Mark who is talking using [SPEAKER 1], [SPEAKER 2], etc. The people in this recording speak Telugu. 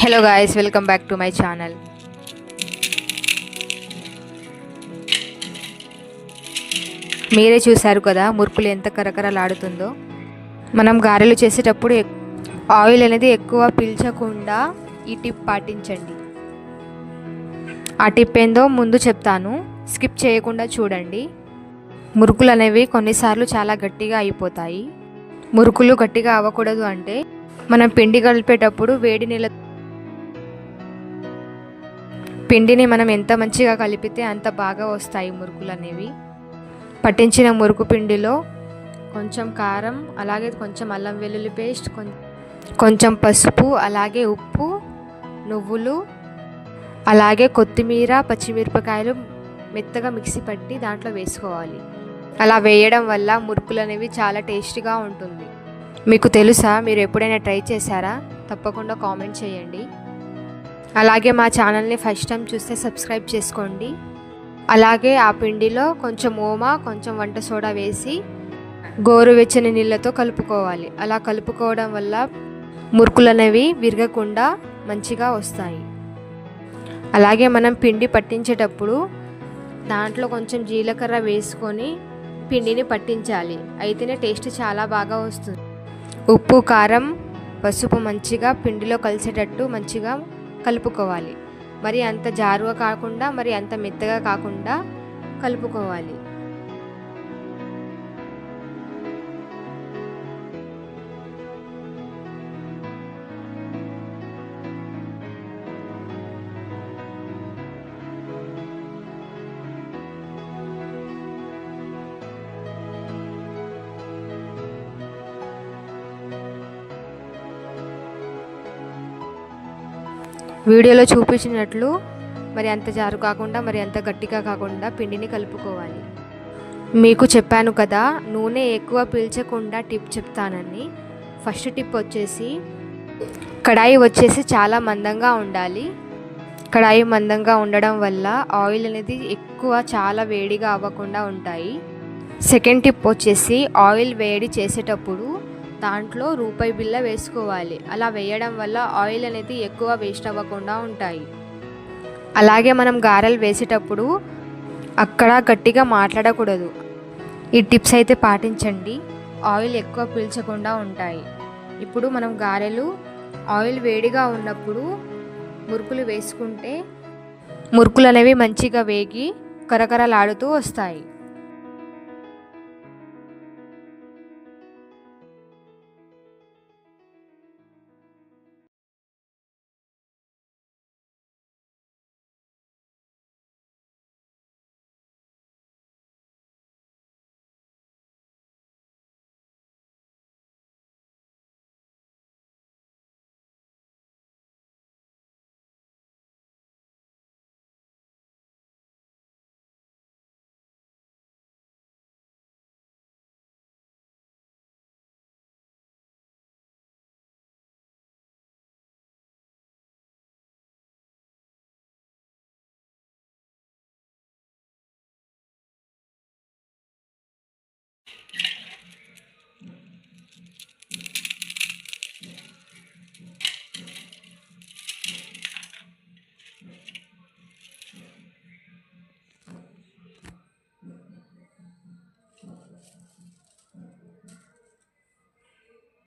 [SPEAKER 1] Hello guys welcome back to my channel మీరే చూశారు కదా మురుకులు ఎంత కరకరలాడుతుందో. మనం గారెలు చేసేటప్పుడు ఆయిల్ అనేది ఎక్కువ పీల్చకుండా ఈ టిప్ పాటించండి. ఆ టిప్ ఏందో ముందు చెప్తాను స్కిప్ చేయకుండా చూడండి. మురుకులు అనేవి కొన్నిసార్లు చాలా గట్టిగా అయిపోతాయి. మురుకులు గట్టిగా అవ్వకూడదు అంటే మనం పిండి కలిపేటప్పుడు వేడి నీళ్ళ పిండిని మనం ఎంత మంచిగా కలిపితే అంత బాగా వస్తాయి మురుకులు అనేవి. పట్టించిన మురుకు పిండిలో కొంచెం కారం అలాగే కొంచెం అల్లం వెల్లుల్లి పేస్ట్ కొంచెం పసుపు అలాగే ఉప్పు నువ్వులు అలాగే కొత్తిమీర పచ్చిమిరపకాయలు మెత్తగా మిక్సీ పట్టి దాంట్లో వేసుకోవాలి. అలా వేయడం వల్ల మురుకులు అనేవి చాలా టేస్టీగా ఉంటుంది. మీకు తెలుసా? మీరు ఎప్పుడైనా ట్రై చేశారా? తప్పకుండా కామెంట్ చేయండి. అలాగే మా ఛానల్ని ఫస్ట్ టైం చూస్తే సబ్స్క్రైబ్ చేసుకోండి. అలాగే ఆ పిండిలో కొంచెం ఓమా కొంచెం వంట సోడా వేసి గోరువెచ్చని నీళ్ళతో కలుపుకోవాలి. అలా కలుపుకోవడం వల్ల మురుకులు అనేవి విరగకుండా మంచిగా వస్తాయి. అలాగే మనం పిండి పట్టించేటప్పుడు దాంట్లో కొంచెం జీలకర్ర వేసుకొని పిండిని పట్టించాలి. అయితేనే టేస్ట్ చాలా బాగా వస్తుంది. ఉప్పు కారం పసుపు మంచిగా పిండిలో కలిసేటట్టు మంచిగా కలుపుకోవాలి. మరి అంత జారుగా కాకుండా మరి అంత మెత్తగా కాకుండా కలుపుకోవాలి. వీడియోలో చూపించినట్లు మరి అంత జారు కాకుండా మరి అంత గట్టిగా కాకుండా పిండిని కలుపుకోవాలి. మీకు చెప్పాను కదా నూనె ఎక్కువ పీల్చకుండా టిప్ చెప్తానని. ఫస్ట్ టిప్ వచ్చేసి కడాయి వచ్చేసి చాలా మందంగా ఉండాలి. కడాయి మందంగా ఉండడం వల్ల ఆయిల్ అనేది ఎక్కువ చాలా వేడిగా అవ్వకుండా ఉంటాయి. సెకండ్ టిప్ వచ్చేసి ఆయిల్ వేడి చేసేటప్పుడు దాంట్లో రూపాయి బిల్ల వేసుకోవాలి. అలా వేయడం వల్ల ఆయిల్ అనేది ఎక్కువ వేస్ట్ అవ్వకుండా ఉంటాయి. అలాగే మనం గారెలు వేసేటప్పుడు అక్కడ గట్టిగా మాట్లాడకూడదు. ఈ టిప్స్ అయితే పాటించండి. ఆయిల్ ఎక్కువ పీల్చకుండా ఉంటాయి. ఇప్పుడు మనం గారెలు ఆయిల్ వేడిగా ఉన్నప్పుడు మురుకులు వేసుకుంటే మురుకులు అనేవి మంచిగా వేగి కరకరలాడుతూ వస్తాయి.